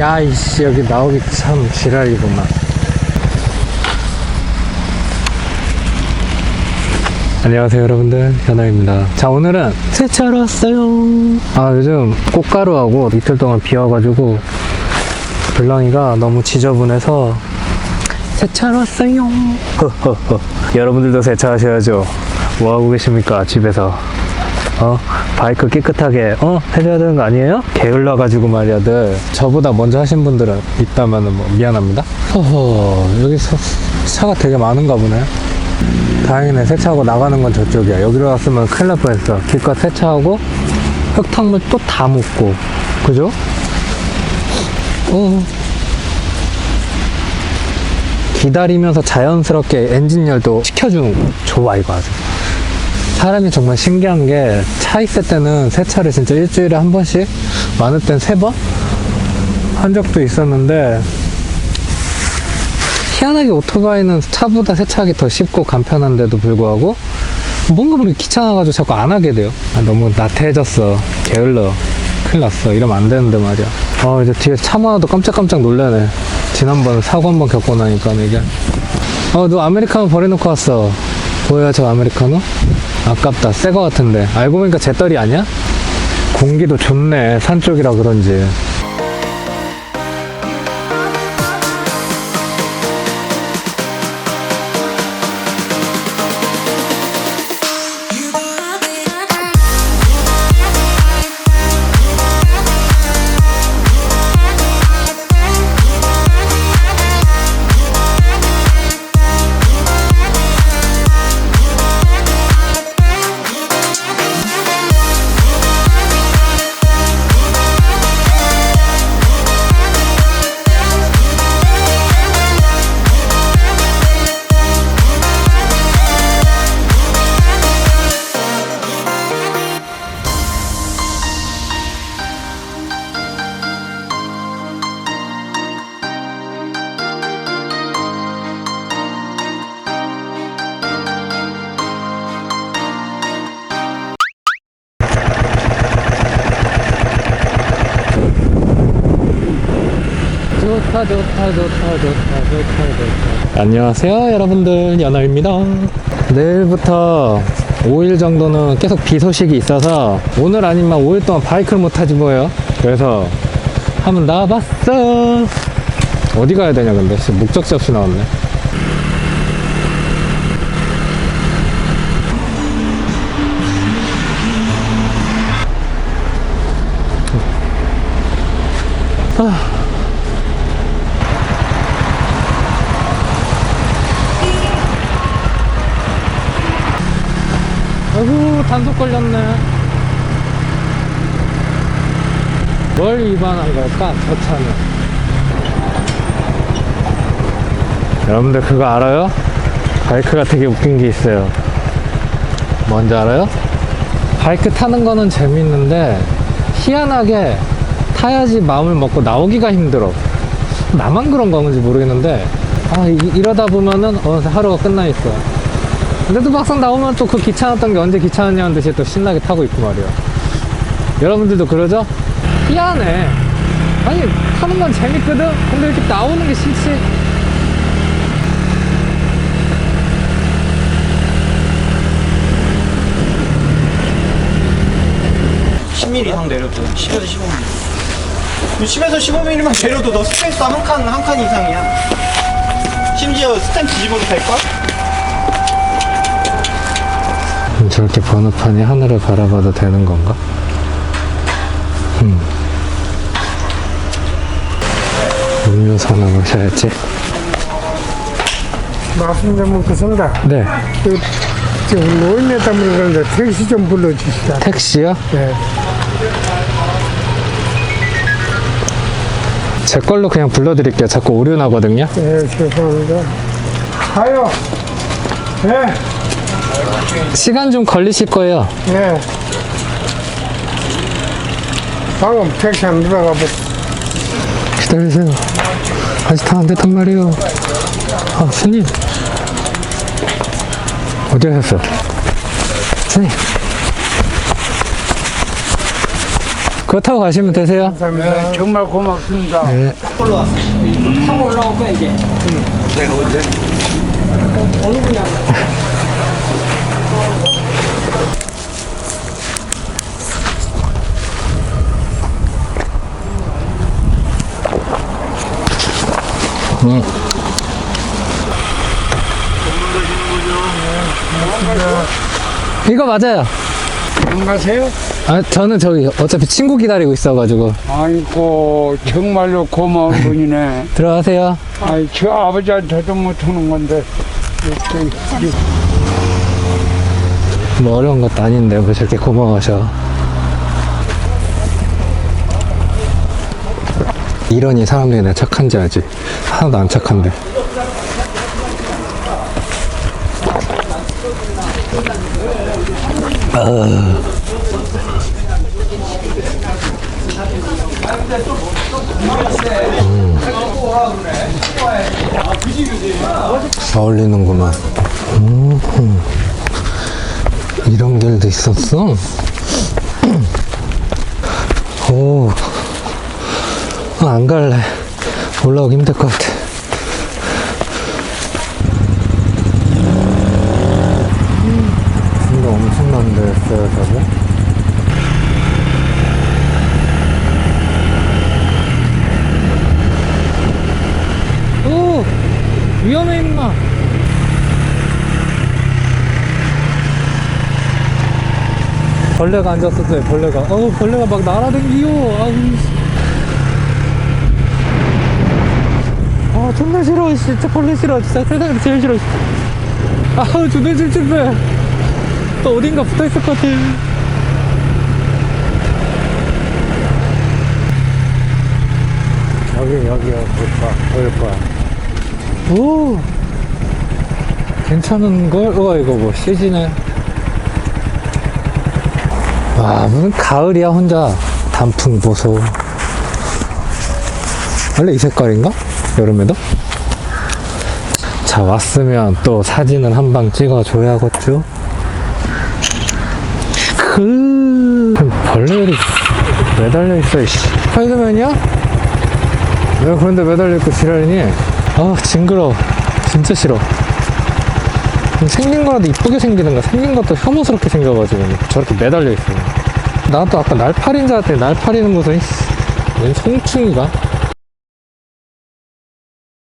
야, 이씨, 여기 나오기 참 지랄이구만. 안녕하세요, 여러분들. 현아입니다. 자, 오늘은 세차로 왔어요. 아, 요즘 꽃가루하고 이틀 동안 비 와가지고 블랑이가 너무 지저분해서 세차로 왔어요. 여러분들도 세차하셔야죠. 뭐 하고 계십니까, 집에서? 어? 바이크 깨끗하게, 어? 해줘야 되는 거 아니에요? 게을러 가지고 말이야들. 저보다 먼저 하신 분들은 있다면 뭐 미안합니다. 허허, 여기 서 차가 되게 많은가 보네. 다행이네. 세차하고 나가는 건 저쪽이야. 여기로 왔으면 큰일 날 뻔했어. 길가 세차하고 흙탕물 또 다 묻고. 그죠? 어. 기다리면서 자연스럽게 엔진 열도 시켜주는 거. 좋아, 이거 아주. 사람이 정말 신기한 게 차 있을 때는 세차를 진짜 일주일에 한 번씩 많을 땐 세 번? 한 적도 있었는데 희한하게 오토바이는 차보다 세차하기 더 쉽고 간편한데도 불구하고 뭔가 모르게 귀찮아가지고 자꾸 안 하게 돼요. 아, 너무 나태해졌어. 게을러. 큰일 났어. 이러면 안 되는데 말이야. 아 이제 뒤에 차 많아도 깜짝깜짝 놀라네. 지난번 사고 한 번 겪고 나니까 이게 어너 아메리카노 버려놓고 왔어. 뭐야 저 아메리카노? 아깝다. 새 거 같은데. 알고 보니까 제떨이 아니야? 공기도 좋네. 산 쪽이라 그런지 좋다 좋다 좋다 좋다 좋다 좋다 안녕하세요 여러분들. 연아입니다. 내일부터 5일 정도는 계속 비 소식이 있어서 오늘 아니면 5일 동안 바이크를 못 타지 뭐예요. 그래서 한번 나와봤어. 어디 가야 되냐 근데? 목적지 없이 나왔네 단속 걸렸네. 뭘 위반한 걸까? 저 차는. 여러분들 그거 알아요? 바이크가 되게 웃긴 게 있어요. 뭔지 알아요? 바이크 타는 거는 재밌는데 희한하게 타야지 마음을 먹고 나오기가 힘들어. 나만 그런 건지 모르겠는데 아 이, 러다 보면은 어느새 하루가 끝나 있어 근데 또 막상 나오면 또 그 귀찮았던 게 언제 귀찮았냐는 듯이 또 신나게 타고 있고 말이야. 여러분들도 그러죠? 희한해. 아니, 타는 건 재밌거든? 근데 이렇게 나오는 게 싫지? 10mm 이상 내려도 10에서 15mm 10에서 15mm만 내려도 너 스페이스 한 칸, 한 칸 이상이야 심지어 스탬프 뒤집어도 될걸? 저렇게 번호판이 하늘을 바라봐도 되는 건가? 음. 음료수 하나 마셔야지. 말씀 좀 묻겠습니다. 네. 그, 저 노인네 때문에 그런데 택시 좀 불러주시다. 택시요? 네. 제 걸로 그냥 불러드릴게요. 자꾸 오류 나거든요. 네, 죄송합니다. 가요. 네, 시간 좀 걸리실 거예요. 네. 방금 택시 안 들어가 보 기다리세요. 아직 다 안 됐단 말이에요. 아, 스님. 어디 가셨어? 스님. 그거 타고 가시면 되세요. 감사합니다. 정말 고맙습니다. 네. 왔어. 타고 올라올 거야 이제. 이거 맞아요. 안 가세요? 아, 저는 저기 어차피 친구 기다리고 있어가지고 아이고 정말로 고마운 분이네. 들어가세요. 아이 저 아버지한테도 못하는 건데 이렇게 뭐 어려운 것도 아닌데 뭐 저렇게 고마워하셔. 이러니 사람들이 나 착한지 알지. 하나도 안 착한데. 어울리는구만. 음. 이런 길도 있었어? 오, 아, 안 갈래. 올라오기 힘들 것 같아. 이거 엄청난 데였어요, 저거? 오! 위험해, 임마! 벌레가 앉았었어요, 벌레가. 어우, 벌레가 막 날아다니요. 아우. 존나 싫어. 씨. 진짜 벌레 싫어. 진짜 세상에서 제일 싫어. 씨. 아우, 존나 찝찝해. 또 어딘가 붙어 있을 것 같아. 여기 여기요 볼까 보일 거야. 오. 괜찮은 걸? 어, 이거 뭐, CG네. 와, 무슨 가을이야, 혼자. 단풍 보소. 원래 이 색깔인가? 여름에도? 자, 왔으면 또 사진은 한 방 찍어줘야겠죠? 그, 벌레들이 매달려 있어, 이씨. 스파이더맨이야? 왜 그런데 매달려 있고 지랄이니? 아, 징그러워. 진짜 싫어. 생긴 거라도 이쁘게 생기는가 생긴 것도 혐오스럽게 생겨가지고 저렇게 매달려 있어요. 나도 아까 줄 알았더니 날파리는 무슨 웬 송충이가